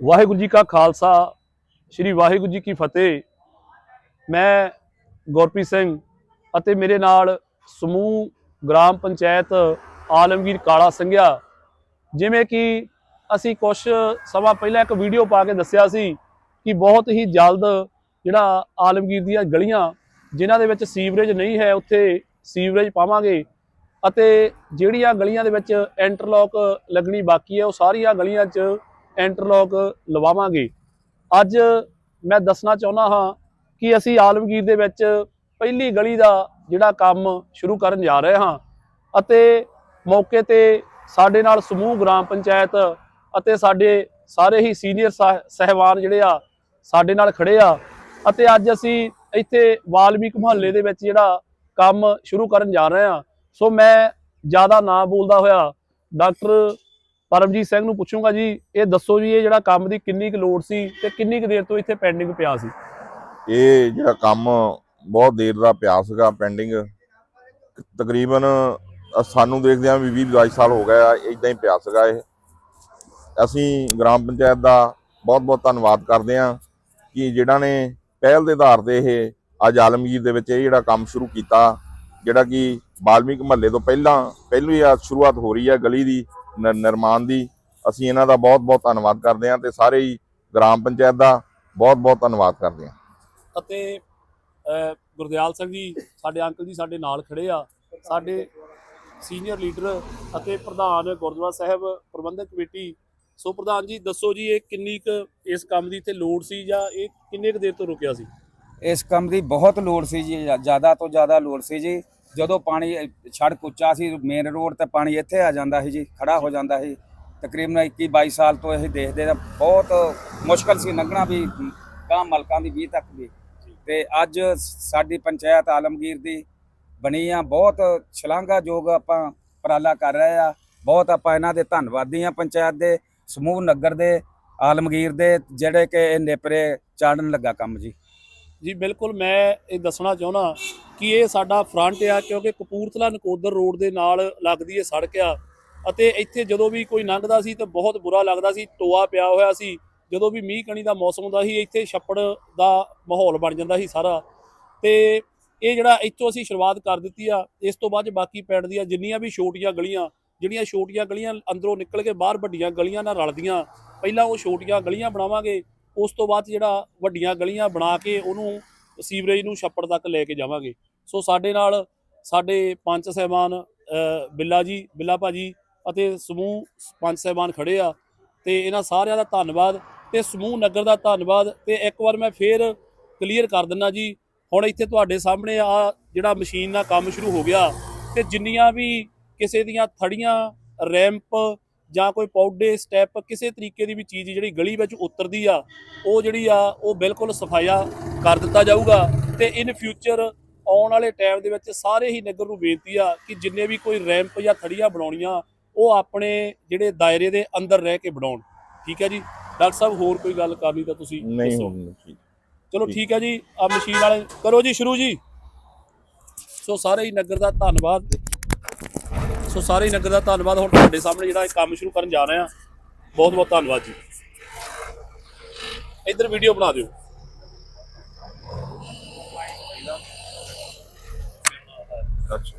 ਵਾਹਿਗੁਰੂ ਜੀ ਕਾ ਖਾਲਸਾ, ਸ੍ਰੀ ਵਾਹਿਗੁਰੂ ਜੀ ਕੀ ਫਤਿਹ। ਮੈਂ ਗੁਰਪ੍ਰੀਤ ਸਿੰਘ ਅਤੇ ਮੇਰੇ ਨਾਲ ਸਮੂਹ ਗ੍ਰਾਮ ਪੰਚਾਇਤ ਆਲਮਗੀਰ ਕਾਲਾ ਸੰਘਿਆ, ਜਿਵੇਂ ਕਿ ਅਸੀਂ ਕੁਝ ਸਮਾਂ ਪਹਿਲਾਂ ਇੱਕ ਵੀਡੀਓ ਪਾ ਕੇ ਦੱਸਿਆ ਸੀ ਕਿ ਬਹੁਤ ਹੀ ਜਲਦ ਜਿਹੜਾ ਆਲਮਗੀਰ ਦੀਆਂ ਗਲੀਆਂ, ਜਿਨ੍ਹਾਂ ਦੇ ਵਿੱਚ ਸੀਵਰੇਜ ਨਹੀਂ ਹੈ, ਉੱਥੇ ਸੀਵਰੇਜ ਪਾਵਾਂਗੇ ਅਤੇ ਜਿਹੜੀਆਂ ਗਲੀਆਂ ਦੇ ਵਿੱਚ ਇੰਟਰਲੌਕ ਲੱਗਣੀ ਬਾਕੀ ਹੈ, ਉਹ ਸਾਰੀਆਂ ਗਲੀਆਂ 'ਚ ਇੰਟਰਲੌਕ ਲਵਾਵਾਂਗੇ। ਅੱਜ ਮੈਂ ਦੱਸਣਾ ਚਾਹੁੰਦਾ ਹਾਂ ਕਿ ਅਸੀਂ ਆਲਮਗੀਰ ਦੇ ਵਿੱਚ ਪਹਿਲੀ ਗਲੀ ਦਾ ਜਿਹੜਾ ਕੰਮ ਸ਼ੁਰੂ ਕਰਨ ਜਾ ਰਹੇ ਹਾਂ ਅਤੇ ਮੌਕੇ ਤੇ ਸਾਡੇ ਨਾਲ ਸਮੂਹ ਗ੍ਰਾਮ ਪੰਚਾਇਤ ਅਤੇ ਸਾਡੇ ਸਾਰੇ ਹੀ ਸੀਨੀਅਰ ਸਹਿਬਾਨ ਜਿਹੜੇ ਆ, ਸਾਡੇ ਨਾਲ ਖੜੇ ਆ ਅਤੇ ਅੱਜ ਅਸੀਂ ਇੱਥੇ ਵਾਲਮੀਕ ਮੁਹੱਲੇ ਦੇ ਵਿੱਚ ਜਿਹੜਾ ਕੰਮ ਸ਼ੁਰੂ ਕਰਨ ਜਾ ਰਹੇ ਹਾਂ। ਸੋ ਮੈਂ ਜ਼ਿਆਦਾ ਨਾ ਬੋਲਦਾ ਹੋਇਆ ਡਾਕਟਰ ਪਰਮਜੀਤ ਸਿੰਘ ਨੂੰ ਪੁੱਛੂੰਗਾ ਜੀ, ਇਹ ਦੱਸੋ ਜੀ, ਇਹ ਜਿਹੜਾ ਕੰਮ ਦੀ ਕਿੰਨੀ ਕੁ ਲੋੜ ਸੀ ਤੇ ਕਿੰਨੀ ਕੁ ਦੇਰ ਤੋਂ ਇੱਥੇ ਪੈਂਡਿੰਗ ਪਿਆ ਸੀ? ਇਹ ਜਿਹੜਾ ਕੰਮ ਬਹੁਤ ਦੇਰ ਦਾ ਪਿਆ ਸੀਗਾ ਪੈਂਡਿੰਗ ਤਕਰੀਬਨ ਸਾਨੂੰ ਦੇਖਦਿਆਂ ਵੀ 20 22 ਸਾਲ ਹੋ ਗਏ ਆ ਇਦਾਂ ਹੀ ਪਿਆ ਸੀਗਾ ਇਹ। ਅਸੀਂ ਗ੍ਰਾਮ ਪੰਚਾਇਤ ਦਾ ਬਹੁਤ ਬਹੁਤ ਧੰਨਵਾਦ ਕਰਦੇ ਹਾਂ ਕਿ ਜਿਹੜਾ ਨੇ ਪਹਿਲ ਦੇ ਆਧਾਰ ਤੇ ਇਹ ਅੱਜ ਆਲਮਗੀਰ ਦੇ ਵਿੱਚ ਇਹ ਜਿਹੜਾ ਕੰਮ ਸ਼ੁਰੂ ਕੀਤਾ, ਜਿਹੜਾ ਕਿ ਬਾਲਮੀਕ ਮਹੱਲੇ ਤੋਂ ਪਹਿਲਾਂ, ਪਹਿਲੀ ਆ ਸ਼ੁਰੂਆਤ ਹੋ ਰਹੀ ਹੈ ਗਲੀ ਦੀ। ਨਿਰਮਾਣ ਦੀ। ਅਸੀਂ ਇਹਨਾਂ ਦਾ ਬਹੁਤ ਬਹੁਤ ਧੰਨਵਾਦ ਕਰਦੇ ਹਾਂ ਤੇ ਸਾਰੇ ਹੀ ਗ੍ਰਾਮ ਪੰਚਾਇਤ ਦਾ ਬਹੁਤ ਬਹੁਤ ਧੰਨਵਾਦ ਕਰਦੇ ਹਾਂ। ਅਤੇ ਗੁਰਦਿਆਲ ਸਿੰਘ ਜੀ ਸਾਡੇ ਅੰਕਲ ਜੀ ਸਾਡੇ ਨਾਲ ਖੜੇ ਆ। ਸਾਡੇ ਸੀਨੀਅਰ ਲੀਡਰ ਅਤੇ ਪ੍ਰਧਾਨ ਗੁਰਦੁਆਰਾ ਸਾਹਿਬ ਪ੍ਰਬੰਧਕ ਕਮੇਟੀ। ਸੋ ਪ੍ਰਧਾਨ ਜੀ ਦੱਸੋ ਜੀ ਇਹ ਕਿੰਨੀ ਕੁ ਇਸ ਕੰਮ ਦੀ ਇੱਥੇ ਲੋੜ ਸੀ ਜਾਂ ਇਹ ਕਿੰਨੇ ਕੁ ਦੇਰ ਤੋਂ ਰੁਕਿਆ ਸੀ? ਇਸ ਕੰਮ ਦੀ ਬਹੁਤ ਲੋੜ ਸੀ ਜੀ ਜ਼ਿਆਦਾ ਤੋਂ ਜ਼ਿਆਦਾ ਲੋੜ ਸੀ ਜੀ। ਜਦੋਂ ਪਾਣੀ ਅ, ਸੜਕ ਉੱਚਾ ਸੀ ਮੇਨ ਰੋਡ ਤੇ ਪਾਣੀ ਇੱਥੇ ਆ ਜਾਂਦਾ ਸੀ ਜੀ ਖੜਾ ਹੋ ਜਾਂਦਾ ਸੀ। ਤਕਰੀਬਨ 21 22 ਸਾਲ ਤੋਂ ਇਹ ਦੇਖਦੇ ਤਾਂ ਬਹੁਤ ਮੁਸ਼ਕਲ ਸੀ ਲੰਘਣਾ ਵੀ ਗਾਂ ਮਲਕਾਂ ਦੀ 20 ਤੱਕ ਵੀ। ਤੇ ਅੱਜ ਸਾਡੀ ਪੰਚਾਇਤ ਆਲਮਗੀਰ ਦੀ ਬਣੀ ਆ। ਬਹੁਤ ਸ਼ਲਾਘਾਯੋਗ ਆਪਾਂ ਉਪਰਾਲਾ ਕਰ ਰਹੇ ਆ। ਬਹੁਤ ਆਪਾਂ ਇਹਨਾਂ ਦੇ ਧੰਨਵਾਦੀ ਆ ਪੰਚਾਇਤ ਦੇ ਸਮੂਹ ਨਗਰ ਦੇ ਆਲਮਗੀਰ ਦੇ ਜਿਹੜੇ ਕਿ ਇਹ ਨੇਪਰੇ ਚਾੜਨ ਲੱਗਾ ਕੰਮ ਜੀ। ਜੀ ਬਿਲਕੁਲ ਮੈਂ ਇਹ ਦੱਸਣਾ ਚਾਹੁੰਦਾ ਕਿ ਇਹ ਸਾਡਾ ਫਰੰਟ ਆ, ਕਿਉਂਕਿ ਕਪੂਰਥਲਾ ਨਕੋਦਰ ਰੋਡ ਦੇ ਨਾਲ ਲੱਗਦੀ ਇਹ ਸੜਕ ਆ। ਅਤੇ ਇੱਥੇ ਜਦੋਂ ਵੀ ਕੋਈ ਲੰਘਦਾ ਸੀ ਤਾਂ ਬਹੁਤ ਬੁਰਾ ਲੱਗਦਾ ਸੀ, ਟੋਆ ਪਿਆ ਹੋਇਆ ਸੀ। ਜਦੋਂ ਵੀ ਮੀਂਹ ਕਣੀ ਦਾ ਮੌਸਮ ਹੁੰਦਾ ਸੀ, ਇੱਥੇ ਛੱਪੜ ਦਾ ਮਾਹੌਲ ਬਣ ਜਾਂਦਾ ਸੀ ਸਾਰਾ। ਤੇ ਇਹ ਜਿਹੜਾ ਇੱਥੋਂ ਅਸੀਂ ਸ਼ੁਰੂਆਤ ਕਰ ਦਿੱਤੀ ਆ, ਇਸ ਤੋਂ ਬਾਅਦ ਬਾਕੀ ਪਿੰਡ ਦੀਆਂ ਜਿੰਨੀਆਂ ਵੀ ਛੋਟੀਆਂ ਗਲੀਆਂ, ਜਿਹੜੀਆਂ ਛੋਟੀਆਂ ਗਲੀਆਂ ਅੰਦਰੋਂ ਨਿਕਲ ਕੇ ਬਾਹਰ ਵੱਡੀਆਂ ਗਲੀਆਂ ਨਾਲ ਰਲਦੀਆਂ, ਪਹਿਲਾਂ ਉਹ ਛੋਟੀਆਂ ਗਲੀਆਂ ਬਣਾਵਾਂਗੇ ਉਸ ਤੋਂ ਬਾਅਦ ਜਿਹੜਾ ਵੱਡੀਆਂ ਗਲੀਆਂ ਬਣਾ ਕੇ ਉਹਨੂੰ ਸੀਵਰੇਜ ਨੂੰ ਛੱਪੜ ਤੱਕ ਲੈ ਕੇ ਜਾਵਾਂਗੇ। ਸੋ ਸਾਡੇ ਨਾਲ ਸਾਡੇ ਪੰਚ ਸਹਿਬਾਨ ਬਿੱਲਾ ਜੀ, ਬਿੱਲਾ ਭਾਜੀ ਅਤੇ ਸਮੂਹ ਪੰਜ ਸਹਿਬਾਨ ਖੜੇ ਆ ਤੇ ਇਹਨਾਂ ਸਾਰਿਆਂ ਦਾ ਧੰਨਵਾਦ ਤੇ ਸਮੂਹ ਨਗਰ ਦਾ ਧੰਨਵਾਦ ਤੇ ਇੱਕ ਵਾਰ ਮੈਂ ਫੇਰ ਕਲੀਅਰ ਕਰ ਦਿੰਨਾ ਜੀ, ਹੁਣ ਇੱਥੇ ਤੁਹਾਡੇ ਸਾਹਮਣੇ ਆ ਜਿਹੜਾ ਮਸ਼ੀਨ ਨਾਲ ਕੰਮ ਸ਼ੁਰੂ ਹੋ ਗਿਆ ਤੇ ਜਿੰਨੀਆਂ ਵੀ ਕਿਸੇ ਦੀਆਂ ਥੜੀਆਂ, ਰੈਂਪ ਜਾਂ ਕੋਈ ਪੌਡੇ ਸਟੈਪ ਕਿਸੇ ਤਰੀਕੇ ਦੀ ਵੀ ਚੀਜ਼ ਜਿਹੜੀ ਗਲੀ ਵਿੱਚ ਉਤਰਦੀ ਆ ਉਹ ਜਿਹੜੀ ਆ ਉਹ ਬਿਲਕੁਲ ਸਫਾਇਆ ਕਰ ਦਿੱਤਾ ਜਾਊਗਾ ਤੇ ਇਨ ਫਿਊਚਰ ਆਉਣ ਵਾਲੇ ਟਾਈਮ ਦੇ ਵਿੱਚ ਸਾਰੇ ਹੀ ਨਗਰ ਨੂੰ ਬੇਨਤੀ ਆ ਕਿ ਜਿੰਨੇ ਵੀ ਕੋਈ ਰੈਂਪ ਜਾਂ ਥੜੀਆਂ ਬਣਾਉਣੀਆਂ ਉਹ ਆਪਣੇ ਜਿਹੜੇ ਦਾਇਰੇ ਦੇ ਅੰਦਰ ਰਹਿ ਕੇ ਬਣਾਉਣ। ਠੀਕ ਹੈ ਜੀ? ਡਾਕਟਰ ਸਾਹਿਬ ਹੋਰ ਕੋਈ ਗੱਲ ਕਰਨੀ ਤਾਂ ਤੁਸੀਂ ਨਹੀਂ। ਹੁਣ ਚਲੋ ਠੀਕ। ਹੈ ਜੀ ਆ ਮਸ਼ੀਨ ਵਾਲੇ ਕਰੋ ਜੀ ਸ਼ੁਰੂ ਜੀ। ਸੋ ਸਾਰੇ ਹੀ ਨਗਰ ਦਾ ਧੰਨਵਾਦ। ਸੋ ਸਾਰੇ ਹੀ ਨਗਰ ਦਾ ਧੰਨਵਾਦ। ਹੁਣ ਤੁਹਾਡੇ ਸਾਹਮਣੇ ਜਿਹੜਾ ਇਹ ਕੰਮ ਸ਼ੁਰੂ ਕਰਨ ਜਾ ਰਹੇ ਆ ਬਹੁਤ ਬਹੁਤ ਧੰਨਵਾਦ ਜੀ। ਇੱਧਰ ਵੀਡੀਓ ਬਣਾ ਦਿਓ। ਅੱਛਾ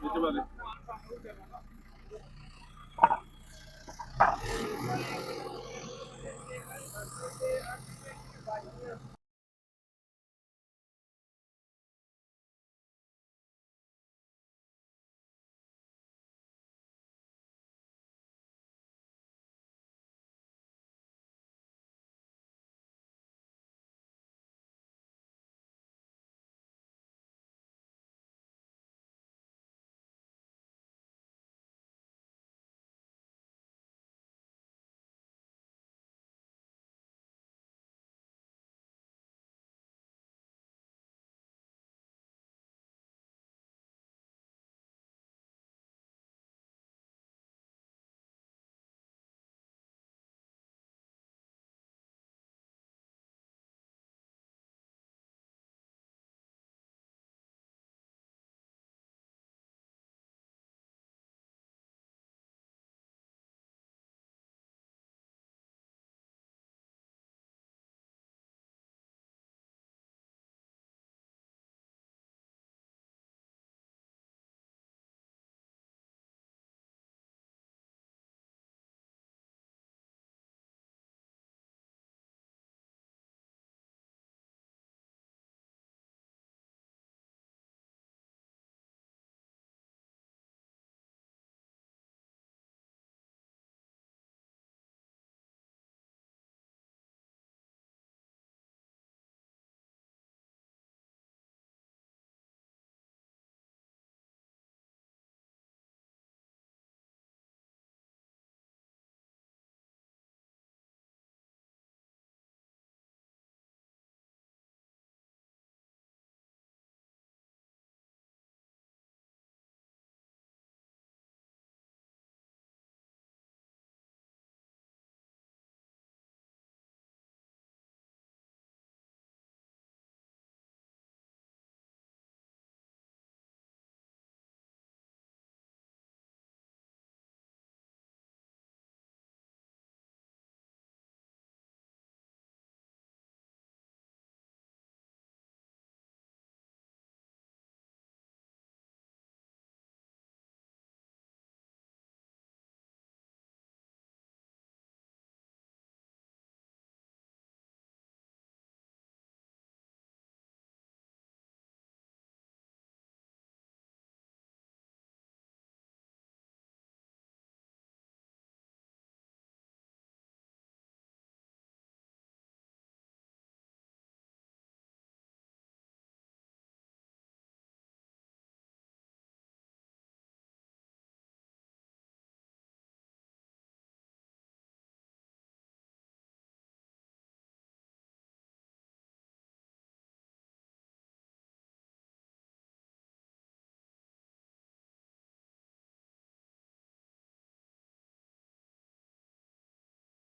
যেতে পারে